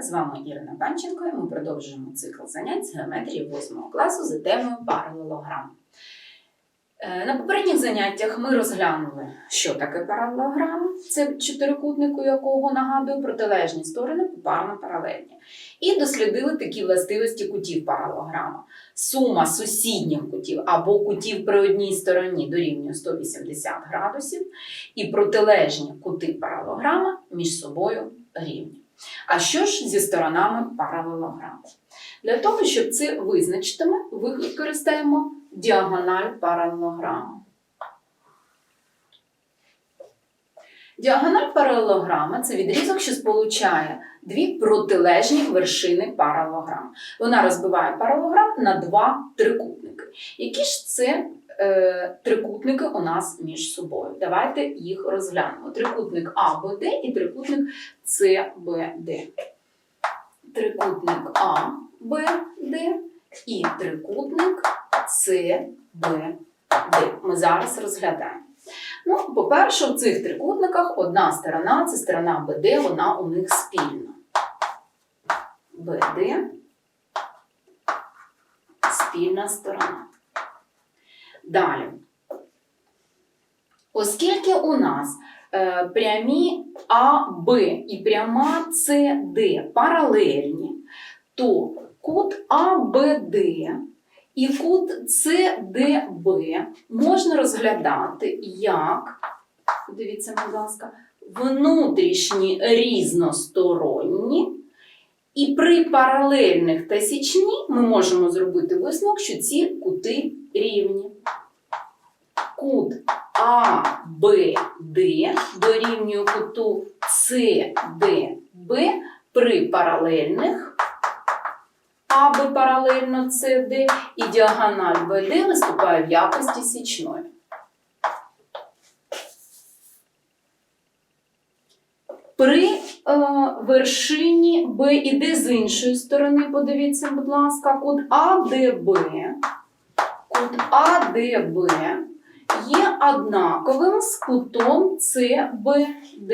З вами Ірина Панченко. і Ми продовжуємо цикл занять з геометрії 8 класу за темою паралелограм. Е, На попередніх заняттях ми розглянули, що таке паралелограм. Це чотирикутник, у якого нагадую протилежні сторони попарно паралельні. І дослідили такі властивості кутів паралелограма. Сума сусідніх кутів або кутів при одній стороні дорівнює 180 градусів, і протилежні кути паралелограма між собою рівні. А що ж зі сторонами паралелограму? Для того, щоб це визначити, ми використаємо діагональ паралелограму. Діагональ паралелограма це відрізок, що сполучає дві протилежні вершини паралелограму. Вона розбиває паралелограм на два трикутники. Які ж це е, трикутники у нас між собою? Давайте їх розглянемо. Трикутник АБД і трикутник СБД. Трикутник АБД і трикутник СБД. Ми зараз розглядаємо. Ну, по-перше, у цих трикутниках одна сторона це сторона БД, вона у них спільна. БД спільна сторона. Далі. Оскільки у нас е, прямі АБ і пряма СД паралельні, то кут АБД і кут СДБ можна розглядати як, дивіться, будь ласка, внутрішні різносторонні. І при паралельних та січні ми можемо зробити висновок, що ці кути рівні. Кут АБД дорівнює куту СДБ при паралельних АБ паралельно СД і діагональ БД виступає в якості січної. При е, вершині Б іде з іншої сторони, подивіться, будь ласка, кут АДБ. Кут АДБ є однаковим з кутом СБД.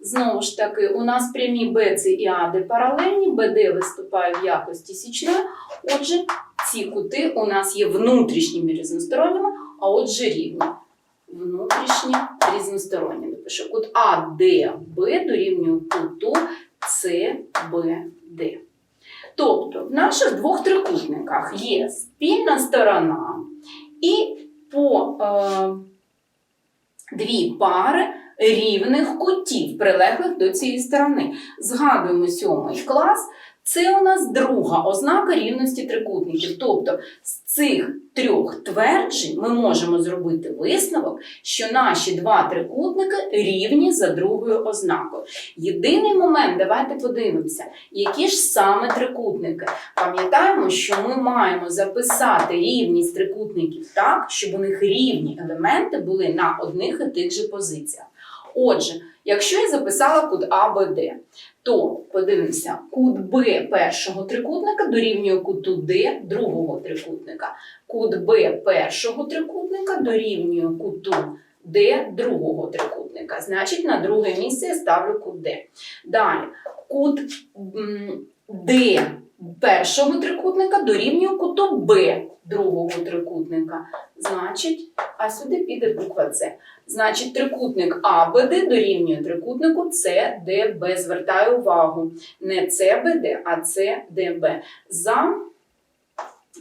Знову ж таки, у нас прямі БЦ і АД паралельні, БД виступає в якості січної. Отже, ці кути у нас є внутрішніми різносторонніми, а отже рівні. Внутрішні різносторонні. Напишу кут АДБ дорівнює куту СБД. Тобто в наших двох трикутниках є спільна сторона і по е, дві пари рівних кутів, прилеглих до цієї сторони. Згадуємо сьомий клас. Це у нас друга ознака рівності трикутників. Тобто з цих трьох тверджень ми можемо зробити висновок, що наші два трикутники рівні за другою ознакою. Єдиний момент, давайте подивимося, які ж саме трикутники. Пам'ятаємо, що ми маємо записати рівність трикутників так, щоб у них рівні елементи були на одних і тих же позиціях. Отже, якщо я записала кут АБД, то подивимося, кут Б першого трикутника дорівнює куту Д другого трикутника. Кут Б першого трикутника дорівнює куту Д другого трикутника. Значить, на друге місце я ставлю кут Д. Далі, кут Д першого трикутника дорівнює куту Б другого трикутника. Значить, а сюди піде буква С. Значить, трикутник АБД дорівнює трикутнику СДБ. Звертаю увагу. Не СБД, а СДБ. За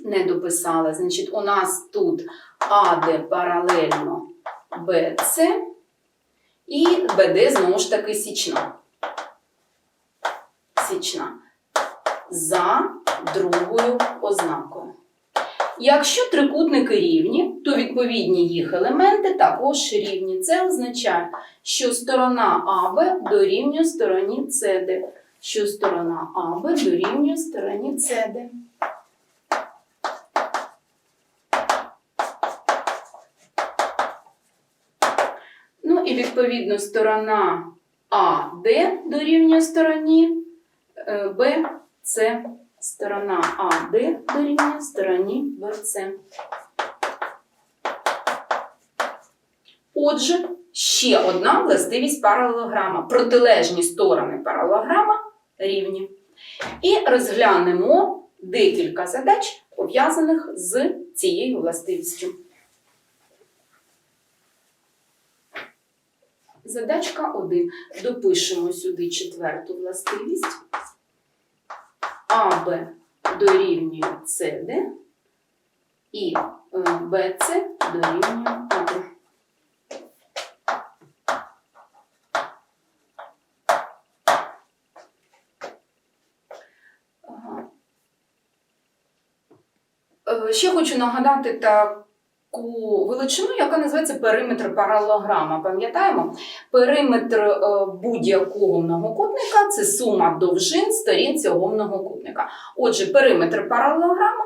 не дописала. Значить, у нас тут АД паралельно БЦ і БД знову ж таки січна. Січна. За другою ознакою. Якщо трикутники рівні, то відповідні їх елементи також рівні. Це означає, що сторона АБ дорівнює стороні СД, що сторона АБ дорівнює стороні СД. Ну і відповідно сторона АД дорівнює стороні е, БЦ. Сторона АД дорівнює стороні БЦ. Отже, ще одна властивість паралелограма. Протилежні сторони паралелограма рівні. І розглянемо декілька задач, пов'язаних з цією властивістю. Задачка 1. Допишемо сюди четверту властивість. АБ дорівнює СД і е, БЦ дорівнює АД. Е, Ще хочу нагадати таку величину, яка називається периметр паралограма. Пам'ятаємо? Периметр е, будь-якого многокутника це сума довжин сторін цього многокутника. Отже, периметр паралелограма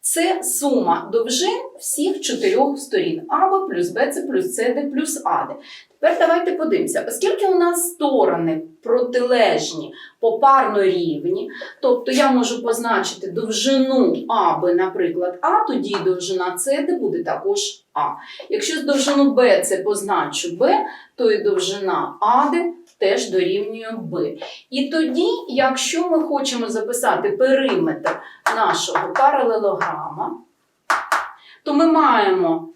це сума довжин всіх чотирьох сторін АБ плюс Б, С плюс СД плюс АД. Тепер давайте подивимося, оскільки у нас сторони протилежні, попарно рівні, тобто я можу позначити довжину АБ, наприклад, А, тоді довжина СД буде також А. Якщо довжину БЦ позначу Б, то і довжина АД теж дорівнює Б. І тоді, якщо ми хочемо записати периметр нашого паралелограма, то ми маємо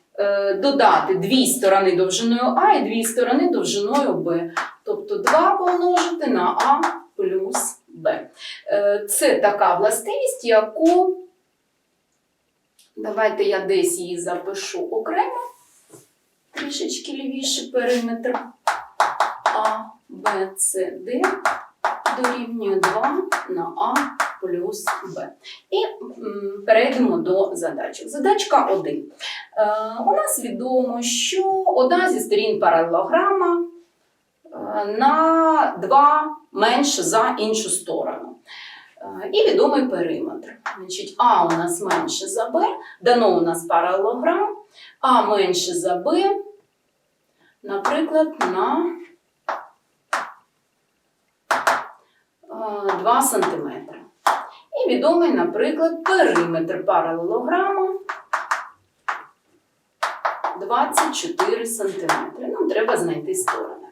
додати дві сторони довжиною А і дві сторони довжиною Б. Тобто 2 помножити на А плюс Б. Е, це така властивість, яку давайте я десь її запишу окремо, трішечки лівіше периметр А, Б, С, Д дорівнює 2 на А плюс Б. І перейдемо до задачок. Задачка 1. Е, у нас відомо, що одна зі сторін паралелограма е, на 2 менше за іншу сторону. Е, І відомий периметр. Значить, А у нас менше за Б, дано у нас паралелограм, А менше за Б, наприклад, на е, 2 см. Відомий, наприклад, периметр паралелограма 24 см. Нам треба знайти сторони.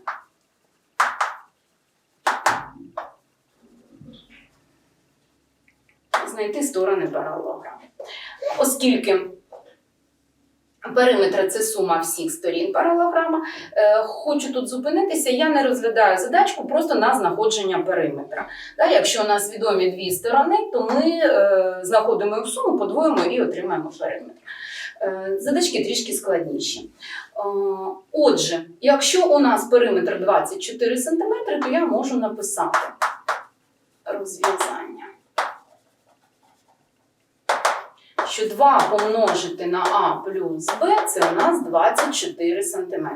Знайти сторони паралелограми. Ну, Оскільки периметр це сума всіх сторін паралелограма, е, хочу тут зупинитися, я не розглядаю задачку просто на знаходження периметра. Якщо у нас відомі дві сторони, то ми е, знаходимо їх суму, подвоїмо і отримаємо периметр. Е, задачки трішки складніші. Отже, якщо у нас периметр 24 см, то я можу написати розв'язання. Що 2 помножити на А плюс Б це у нас 24 см.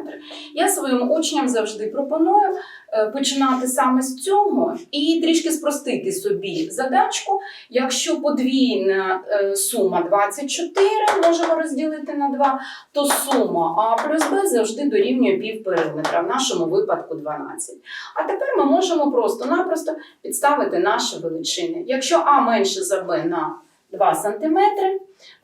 Я своїм учням завжди пропоную е, починати саме з цього і трішки спростити собі задачку. Якщо подвійна е, сума 24 можемо розділити на 2, то сума А плюс Б завжди дорівнює пів периметра, в нашому випадку 12. А тепер ми можемо просто-напросто підставити наші величини. Якщо А менше за Б на 2 см,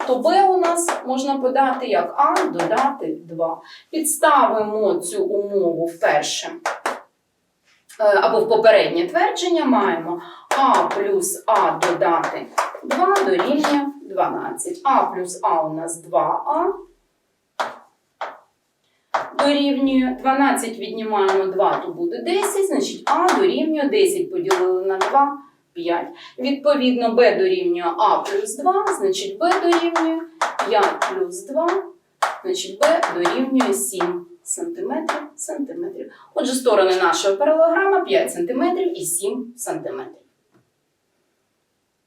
то Б у нас можна подати як А додати 2. Підставимо цю умову вперше е, або в попереднє твердження маємо А плюс А додати 2 дорівнює 12. А плюс А у нас 2А. Дорівнює 12 віднімаємо 2, то буде 10, значить А дорівнює 10 поділили на 2, 5. Відповідно, b дорівнює А плюс 2, значить b дорівнює 5 плюс 2, значить b дорівнює 7 сантиметрів, сантиметрів. Отже, сторони нашого паралелограма 5 сантиметрів і 7 сантиметрів.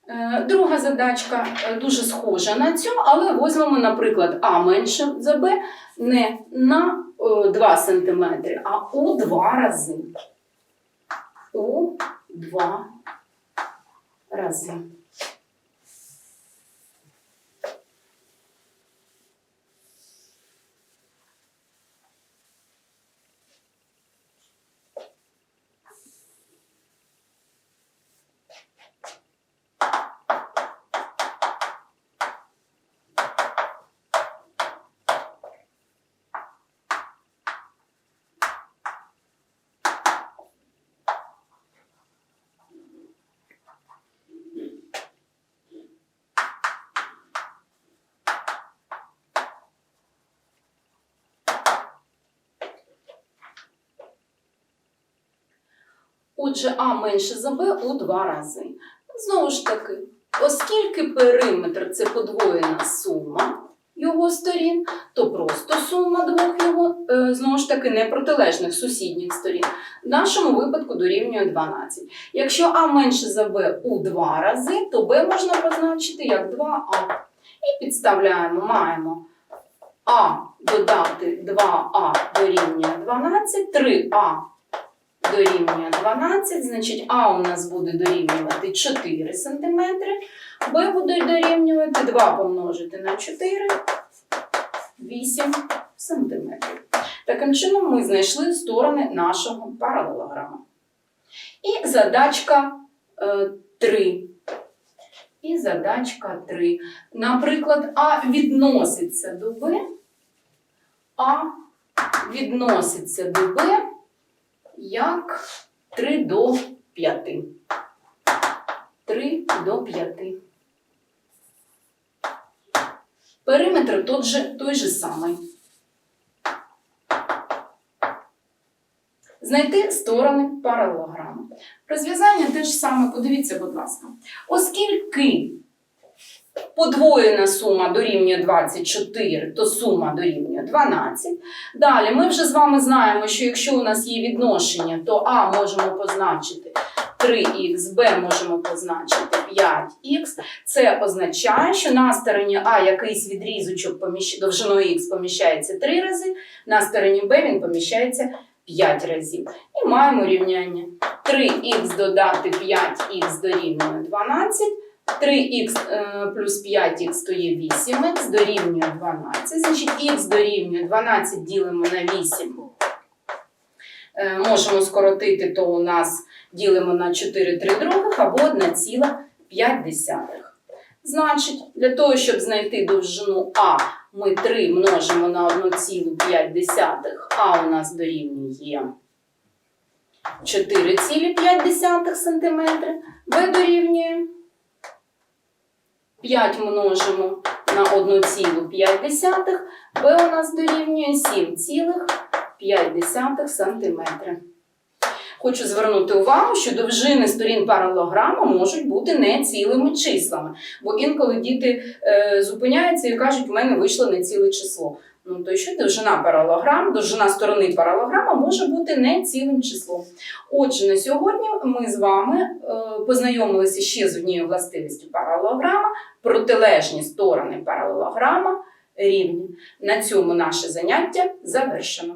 Е, Друга задачка е, дуже схожа на цю, але візьмемо, наприклад, А менше за Б не на е, 2 см, а у 2 рази. У 2 рази. Отже, А менше за Б у два рази. Знову ж таки, оскільки периметр це подвоєна сума його сторін, то просто сума двох його, е, знову ж таки, не протилежних сусідніх сторін. В нашому випадку дорівнює 12. Якщо А менше за Б у два рази, то Б можна позначити як 2А. І підставляємо, маємо А додати 2А дорівнює 12, 3А дорівнює 12, значить А у нас буде дорівнювати 4 см, Б буде дорівнювати 2 помножити на 4, 8 см. Таким чином ми знайшли сторони нашого паралелограма. І задачка е, 3. І задачка 3. Наприклад, А відноситься до Б, А відноситься до Б як 3 до 5. 3 до 5. Периметр тот же, той же самий. Знайти сторони паралелограми. Розв'язання те ж саме, подивіться, будь ласка. Оскільки подвоєна сума дорівнює 24, то сума дорівнює 12. Далі ми вже з вами знаємо, що якщо у нас є відношення, то А можемо позначити 3х, Б можемо позначити 5х. Це означає, що на стороні А якийсь відрізочок довжиною х поміщається 3 рази, на стороні Б він поміщається 5 разів. І маємо рівняння 3х додати 5х дорівнює 12. 3х е, плюс 5х то є 8х, дорівнює 12. Значить, х дорівнює 12 ділимо на 8. Е, Можемо скоротити, то у нас ділимо на 4 3 других або 1,5. Значить, для того, щоб знайти довжину А, ми 3 множимо на 1,5, а у нас дорівнює 4,5 см, Б дорівнює 5 множимо на 1,5, Б у нас дорівнює 7,5 см. Хочу звернути увагу, що довжини сторін паралограма можуть бути не цілими числами, бо інколи діти е, зупиняються і кажуть, у мене вийшло не ціле число. Ну то що довжина паралограм, довжина сторони паралограма може бути не цілим числом. Отже, на сьогодні ми з вами е, познайомилися ще з однією властивістю паралограма, протилежні сторони паралелограма рівні. На цьому наше заняття завершено.